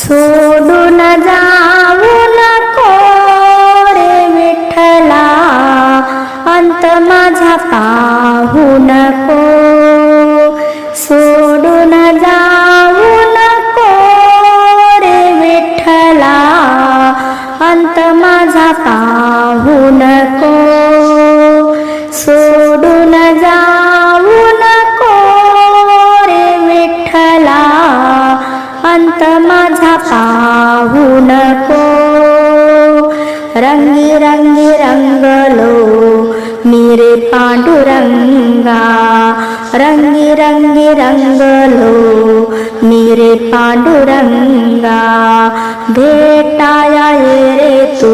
ছোড়ো না যা रंगी रंगी रंगलो मेरे पांडुरंगा भेटाया ये रे तू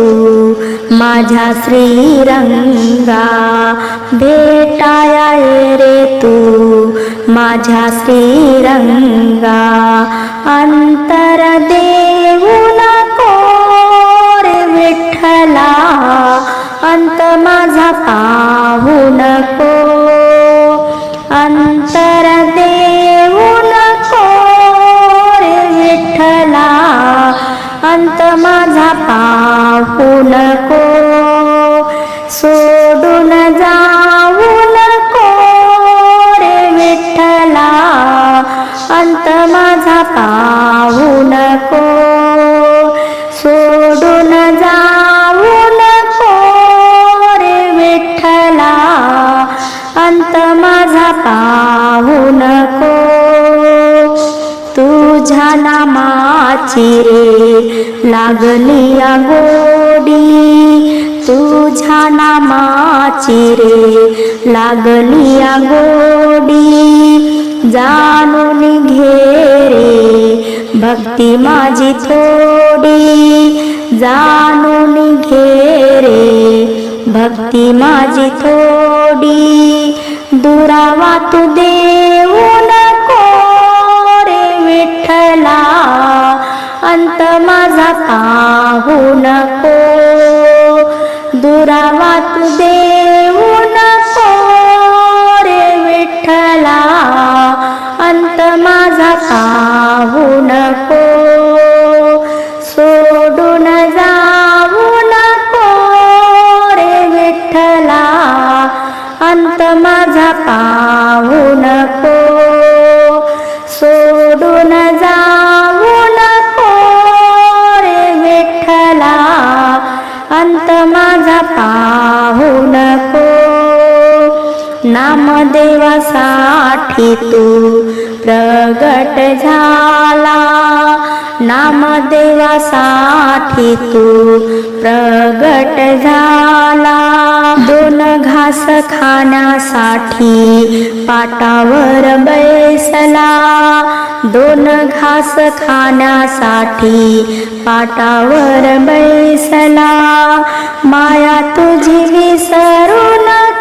माझ्या श्रीरंगा भेटाया ये रे तू माझ्या श्रीरंगा अंतर देऊ चिरे रे लागली गोडी. तुझ्या नामाची रे लागली गोडी. जाणून घे रे भक्ती माझी थोडी. जाणून घे रे भक्ती माझी थोडी. दुरावा तू दे না नामदेवासाठी तू प्रगट झाला. नामदेवासाठी तू प्रगट झाला. दोन घास खाण्यासाठी पाटावर बैसला. दोन घास खाण्यासाठी पाटावर बैसला. माया तुझी विसरू नका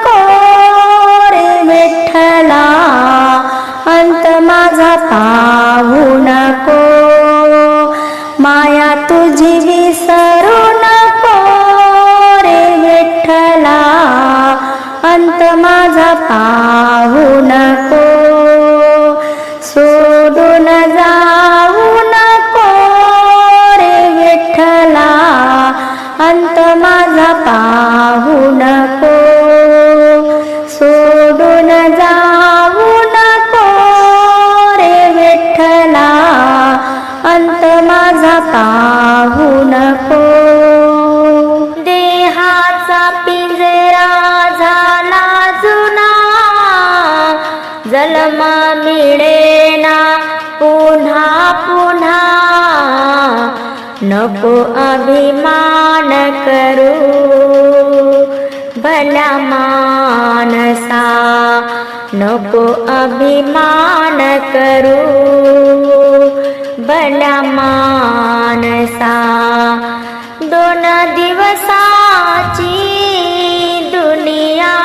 जन्म मिळेना. पुन्हा पुन्हा नको अभिमान करू. भला मानसा नको अभिमान करू. भला मानसा दोन दिवसाची दुनिया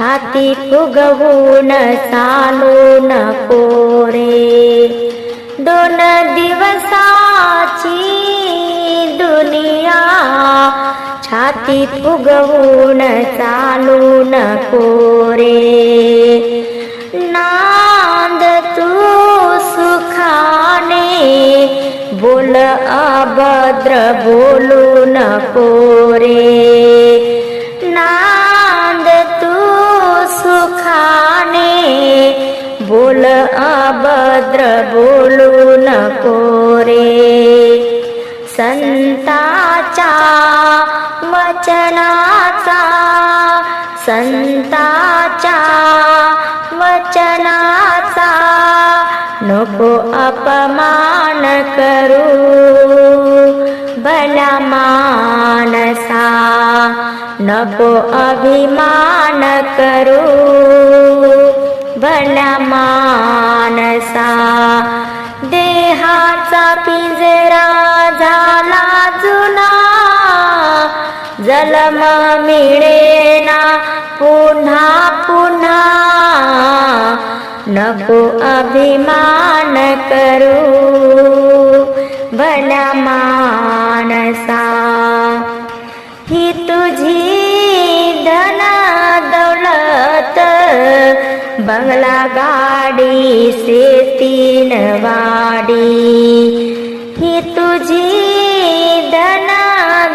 छाती फुगवून चालू नको रे दोन दिवसाची दुनिया छाती फुगवून चालू नको रे नांद तू सुखाने बोल अभद्र बोलू नको रे बोलू नको रे संताच्या वचनाचा संताच्या वचनाचा नको अपमान करू। भला मानसा नको अभिमान करू भला मानसा देहाचा पिंजरा झाला जुना. जलम मिळेना पुन्हा पुन्हा. नको अभिमान करू भला मानसा बंगला गाडी शेतीन वाडी. ही तुझी धना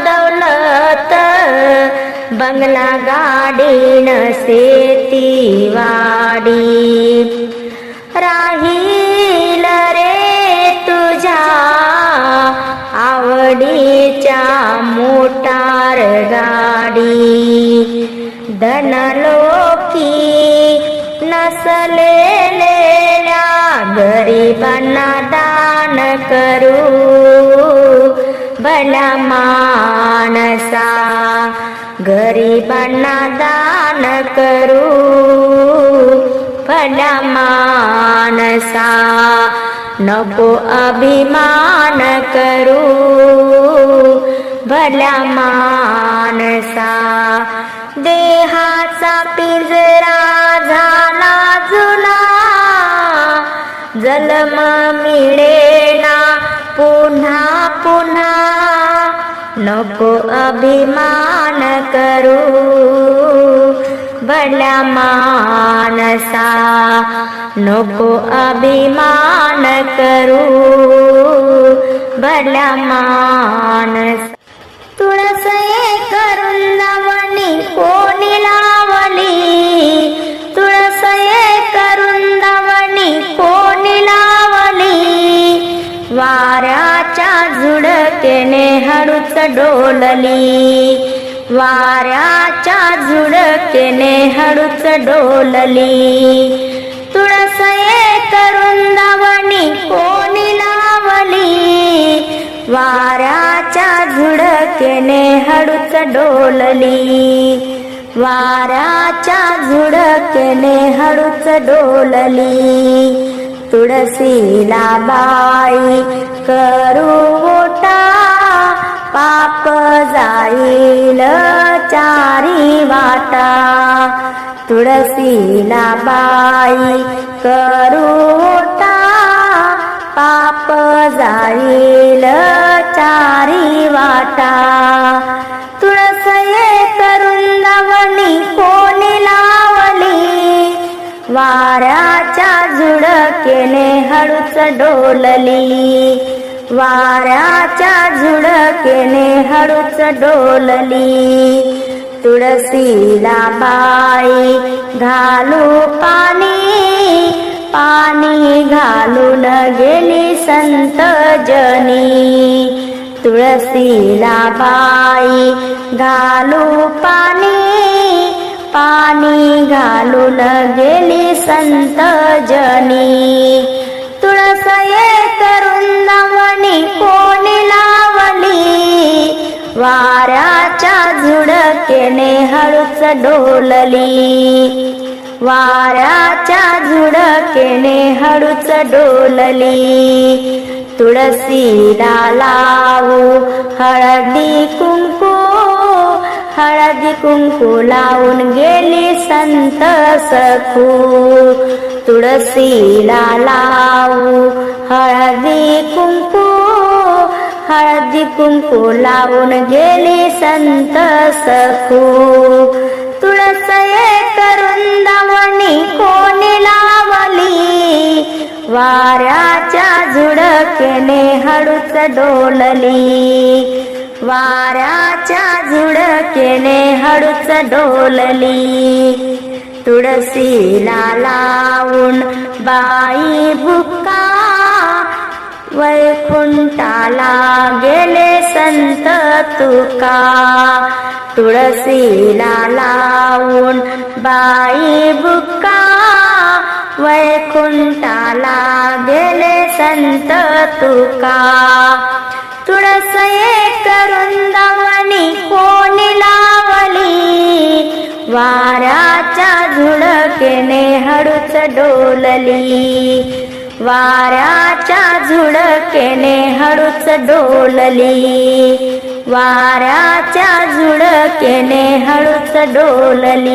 दौलत बंगला गाडीन शेती वाडी. राहील रे तुझ्या आवडीच्या मोटार गाडी. धनलोकी भला मानसा गरिबांना दान करू भला मानसा नको अभिमान करू भला मानसा देहाचा पिंजरा जन्म मिळेना नको अभिमान करू। भला मानसा नको अभिमान करू। भला मानस तुळस करून लावणी कोणी लावली? तुळस करून लावणी कोणी लावली? वाऱ्याच्या झुडकेने हळूच डोलली. वाऱ्याच्या झुडकेने हळूच डोलली. तुळस करून रुंदावणी कोणी लावली? वाऱ्याच्या झुडकेने हळूच डोलली. वाऱ्याच्या झुडकेने हळूच डोलली. तुळसीला बाई करू ओटा पाप जाईल चारी वाटा. तुळसीला बाई करू ओटा पाप जाईल चारी वाटा. तुळस करून लावणी कोणी लावली? वाऱ्याच्या झुडकेने हळूच डोलली. वाऱ्याच्या झुडकेने हळूच डोलली. तुळशीला बाई घालू पाणी पाणी घालून गेली संत जनी. तुळशीला बाई घालू पाणी पाणी घालून गेली संत जनी. तुळस करून लावणी कोणी लावली? वाऱ्याच्या झुडकेने हळूच डोलली. वाऱ्याच्या झुडकेने हळूच डोलली. तुळसीला लावू हळदी कुंकू हळदी कुंकू लावून गेली संत सखू. तुळशीला लावू हळदी कुंकू हळदी कुंकू लावून गेली संत सखू. तुळस करून दावणी कोणी लावली? वाऱ्याच्या झुडकेने हळूच डोलली. वाऱ्याच्या झुडकेने हळूच डोलली. तुळशीला लावून बाई बुक्का वैकुंठाला गेले संत तुका. तुळशीला लावून बाई बुक्का वैकुंठाला गेले संत तुका. तुळस डोलली. वाऱ्याच्या झुडकेने हळूच डोलली. वाऱ्याच्या झुडकेने हळूच डोलली.